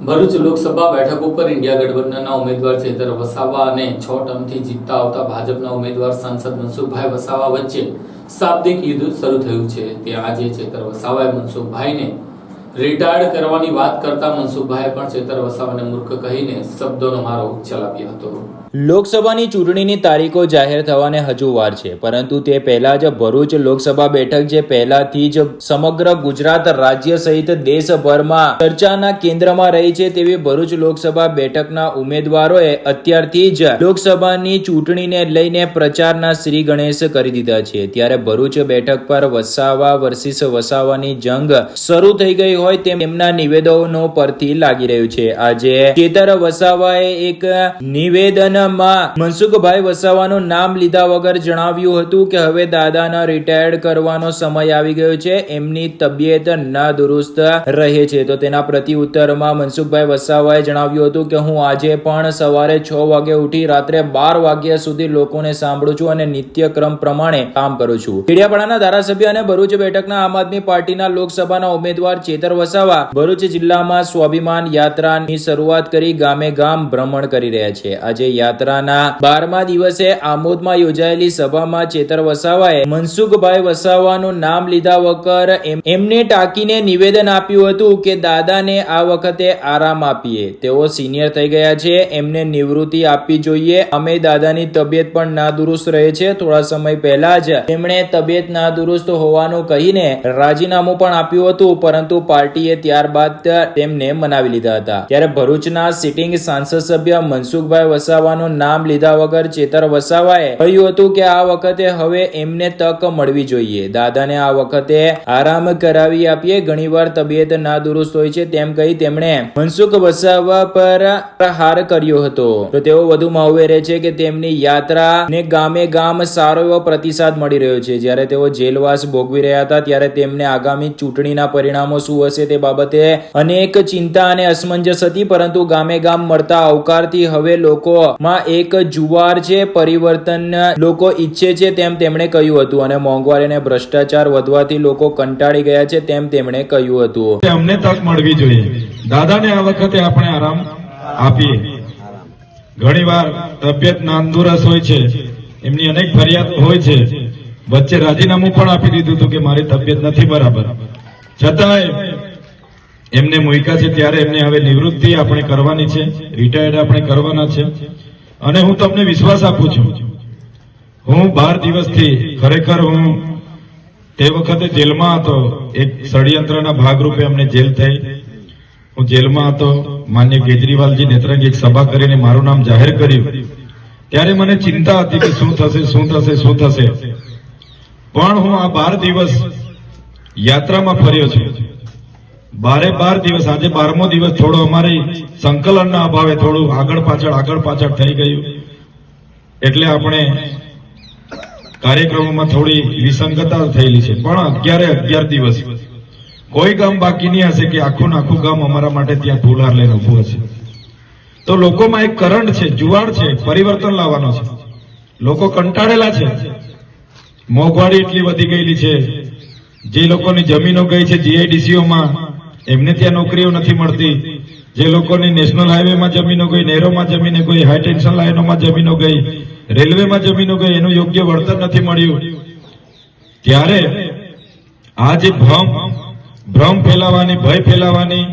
ભરૂચ લોકસભા બેઠક ઉપર ઇન્ડિયા ગઠબંધનના ઉમેદવાર ચેતર વસાવા અને છ ટર્મથી જીતતા આવતા ભાજપના ઉમેદવાર સાંસદ મનસુખભાઈ વસાવા વચ્ચે શાબ્દિક યુદ્ધ શરૂ થયું છે. તે આજે ચેતર વસાવાએ મનસુખભાઈને રિટાયર્ડ કરવાની વાત કરતા મનસુખભાઈએ પણ ચેતર વસાવાને મૂર્ખ કહીને શબ્દોનો મારો ચલાવ્યો હતો. લોકસભાની ચૂંટણીની તારીખો જાહેર થવાને હજુ વાર છે, પરંતુ તે પહેલા જ ભરૂચ લોકસભા બેઠક જે પહેલાથી જ સમગ્ર ગુજરાત રાજ્ય સહિત દેશભરમાં ચર્ચાના કેન્દ્રમાં રહી છે તેવી ભરૂચ લોકસભા બેઠકના ઉમેદવારોએ અત્યારથી જ લોકસભાની ચૂંટણીને લઈને પ્રચારના શ્રી ગણેશ કરી દીધા છે. ત્યારે ભરૂચ બેઠક પર વસાવા વર્સિસ વસાવાની જંગ શરૂ થઈ ગઈ હોય તેમ તેમના નિવેદનો પરથી લાગી રહ્યું છે. આજે ચેતર વસાવાએ એક નિવેદનમાં મનસુખભાઈ વસાવાનું નામ લીધા વગર જણાવ્યું હતું કે હવે દાદાના રિટાયર્ડ કરવાનો સમય આવી ગયો છે. એમની તબિયત ના દુરુસ્ત રહે છે. તો તેના પ્રત્યુત્તરમાં મનસુખભાઈ વસાવાએ જણાવ્યું હતું કે હું આજે પણ સવારે છ વાગે ઉઠી રાત્રે બાર વાગ્યા સુધી લોકોને સાંભળું છું અને નિત્યક્રમ પ્રમાણે કામ કરું છું. ખેડિયાપાડાના ધારાસભ્ય અને ભરૂચ બેઠકના આમ આદમી પાર્ટીના લોકસભાના ઉમેદવાર ચેતર વસાવા ભરૂચ જિલ્લામાં સ્વાભિમાન યાત્રાની શરૂઆત કરી ગામે ગામ ભ્રમણ કરી રહ્યા છે. આજે યાત્રાના બારમા દિવસે આમોદમાં યોજાયેલી સભામાં ચેતર વસાવાએ મનસુખભાઈ વસાવાનું નામ લીધા વગર એમને ટાંકીને નિવેદન આપ્યું હતું કે દાદાને આ વખતે આરામ આપીએ. તેઓ સિનિયર થઈ ગયા છે, એમને નિવૃત્તિ આપવી જોઈએ. અમે દાદાની તબિયત પણ નાદુરુસ્ત રહે છે. થોડા સમય પહેલા જ તેમણે તબિયત નાદુરુસ્ત હોવાનું કહીને રાજીનામું પણ આપ્યું હતું, પરંતુ પાર્ટીએ ત્યારબાદ તેમને મનાવી લીધા હતા. ત્યારે ભરૂચના સિટિંગ સાંસદ સભ્ય મનસુખભાઈ વસાવાનું નામ લીધા વગર ચેતર વસાવાએ કહ્યું હતું કે આ વખતે હવે એમને તક મળવી જોઈએ. દાદાને આ વખતે આરામ કરાવી આપીએ. ઘણીવાર તબિયત નાદુરુસ્ત હોય છે તેમ કહી તેમણે મનસુખ વસાવા પર પ્રહાર કર્યો હતો. તો તેઓ વધુમાં ઉમેરે છે કે તેમની યાત્રા ને ગામે ગામ સારો એવો પ્રતિસાદ મળી રહ્યો છે. જ્યારે તેઓ જેલવાસ ભોગવી રહ્યા હતા, ત્યારે તેમને આગામી ચૂંટણીના પરિણામો શું હશે તે બાબતે અનેક ચિંતા અને અસમંજસ હતી, પરંતુ ગામે ગામ મળતા આવકારથી હવે લોકોમાં એક જુવાર છે, પરિવર્તન લોકો ઈચ્છે છે તેમ તેમણે કહ્યું હતું અને મોંઘવારી અને ભ્રષ્ટાચાર વધવાથી લોકો કંટાળી ગયા છે તેમ તેમણે કહ્યું હતું. અમને તક મળવી જોઈએ. દાદાને આ વખતે આપણે આરામ આપીએ. ઘણીવાર તબિયત નાંદુરસ હોય છે. એમની અનેક ફરિયાદ હોય છે. વચ્ચે રાજીનામું પણ આપી દીધું હતું કે મારી તબિયત નથી બરાબર. છતાંય એમને મૂક્યા છે ત્યારે એમને હવે નિવૃત્તિ આપણે કરવાની છે રિટાયર્ડ આપણે કરવાના છે. અને હું તમને વિશ્વાસ આપું છું, હું બાર દિવસથી ખરેખર હું તે વખતે જેલમાં હતો, એક ષડયંત્રના ભાગરૂપે અમને જેલ થઈ. હું જેલમાં હતો, માન્ય કેજરીવાલજી નેત્રંગ એક સભા કરીને મારું નામ જાહેર કર્યું. ત્યારે મને ચિંતા હતી કે શું થશે શું થશે શું થશે. પણ હું આ બાર દિવસ યાત્રામાં ફર્યો છું. બારે બાર દિવસ, આજે બારમો દિવસ થોડો અમારી સંકલનના અભાવે થોડું આગળ પાછળ આગળ પાછળ થઈ ગયું. એટલે આપણે કાર્યક્રમોમાં થોડી વિસંગતા થયેલી છે. પણ અગિયારે અગિયાર દિવસ. કોઈ ગામ બાકી નહીં હશે કે આખું આખું ગામ અમારા માટે ત્યાં ફૂલહાર લઈને ઉભું હશે. તો લોકોમાં એક કરંટ છે, જુવાળ છે, પરિવર્તન લાવવાનો છે. લોકો કંટાળેલા છે. મોંઘવારી એટલી વધી ગયેલી છે. જે લોકોની જમીનો ગઈ છે જીઆઈડીસીઓમાં એમને ત્યાં નોકરીઓ નથી મળતી. જે લોકોની નેશનલ હાઈવેમાં જમીનો ગઈ, નહેરોમાં જમીને ગઈ, હાઈ ટેન્શન લાઈનોમાં જમીનો ગઈ, રેલવેમાં જમીનો ગઈ, એનું યોગ્ય વળતર નથી મળ્યું. ત્યારે આ જે ભ્રમ ભ્રમ ફેલાવાની, ભય ફેલાવાની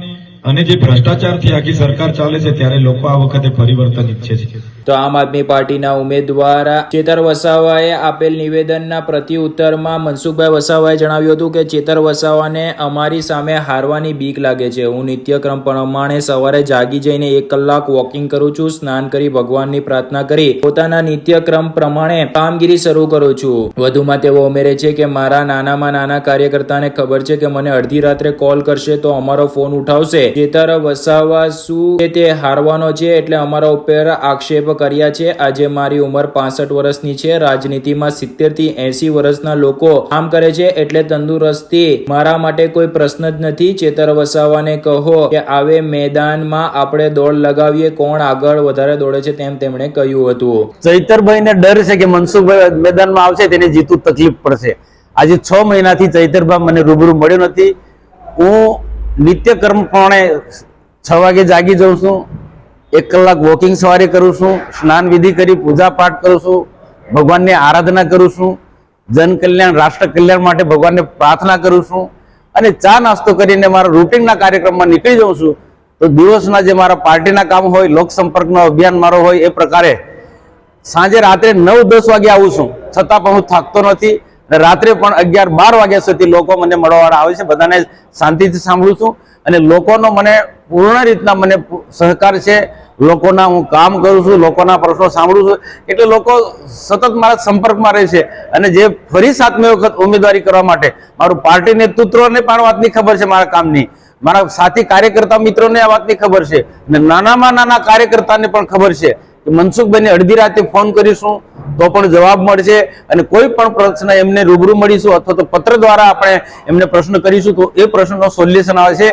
અને જે ભ્રષ્ટાચારથી આખી સરકાર ચાલે છે, ત્યારે લોકો આ વખતે પરિવર્તન ઈચ્છે છે. તો આમ આદમી પાર્ટીના ઉમેદવાર ચેતર વસાવાએ આપેલ નિવેદનના પ્રત્યુત્તરમાં મનસુખભાઈ વસાવાએ જણાવ્યું હતું કે, ચેતર વસાવાને અમારી સામે હારવાની બીક લાગે છે. હું નિત્યક્રમ પ્રમાણે સવારે જાગી જઈને એક કલાક વોકિંગ કરું છું, સ્નાન કરી ભગવાનની પ્રાર્થના કરી, પોતાના નિત્યક્રમ પ્રમાણે કામગીરી શરૂ કરું છું. વધુમાં તેઓ ઉમેરે છે કે, મારા નાનામાં નાના કાર્યકર્તાને ખબર છે કે મને અડધી રાત્રે કોલ કરશે તો અમારો ફોન ઉઠાવશે. ચેતર વસાવા શું તે હારવાનો છે એટલે અમારા ઉપર આક્ષેપ કર્યા છે. આજે મારી ઉંમર પાસઠ વર્ષની છે. રાજનીતિમાં સિત્તેરથી એસી વર્ષના લોકો કામ કરે છે એટલે તંદુરસ્તી મારા માટે કોઈ પ્રશ્ન જ નથી. ચેતર વસાવાને કહો કે, આવે મેદાનમાં આપણે દોડ લગાવીએ, કોણ આગળ વધારે દોડે છે? તેમ તેમણે કહ્યું હતું. ચૈતરભાઈને ડર છે કે મનસુખભાઈ મેદાનમાં આવશે, તેને જીતું તકલીફ પડશે. આજે છ મહિનાથી ચૈતરભાઈ મને રૂબરૂ મળ્યો નથી. હું નિત્યકર્મ પ્રમાણે છ વાગે જાગી જાઉં છું? એક કલાક વોકિંગ સવારે કરું છું, સ્નાન વિધિ કરી, પૂજા પાઠ કરું છું, ભગવાનની આરાધના કરું છું, જન કલ્યાણ, રાષ્ટ્ર કલ્યાણ માટે ભગવાનને પ્રાર્થના કરું છું અને ચા નાસ્તો કરીને મારા રૂટિનના કાર્યક્રમમાં નીકળી જાઉં છું. તો દિવસના જે મારા પાર્ટીના કામ હોય, લોક સંપર્કનો અભિયાન મારો હોય, એ પ્રકારે સાંજે રાત્રે નવ દસ વાગે આવું છું. છતાં પણ હું થાકતો નથી રાત્રે પણ અગિયાર બાર વાગ્યા સુધી લોકો મને મળવાવાળા આવે છે. બધાને શાંતિથી સાંભળું છું અને લોકોનો મને પૂર્ણ રીતના મને સહકાર છે. લોકોના હું કામ કરું છું, લોકોના પ્રશ્નો સાંભળું છું. એટલે લોકો સતત મારા સંપર્કમાં રહે છે. અને જે ફરી સાતમી વખત ઉમેદવારી કરવા માટે મારું પાર્ટી નેતૃત્વને પણ વાતની ખબર છે મારા કામની. મારા સાથી કાર્યકર્તા મિત્રોને આ વાતની ખબર છે. અને નાનામાં નાના કાર્યકર્તાને પણ ખબર છે કે મનસુખભાઈને અડધી રાતે ફોન કરીશું તો પણ જવાબ મળશે. અને કોઈ પણ પ્રશ્ન એમને રૂબરૂ મળીશું અથવા તો પત્ર દ્વારા આપણે એમને પ્રશ્ન કરીશું તો એ પ્રશ્નનો સોલ્યુશન આવે છે.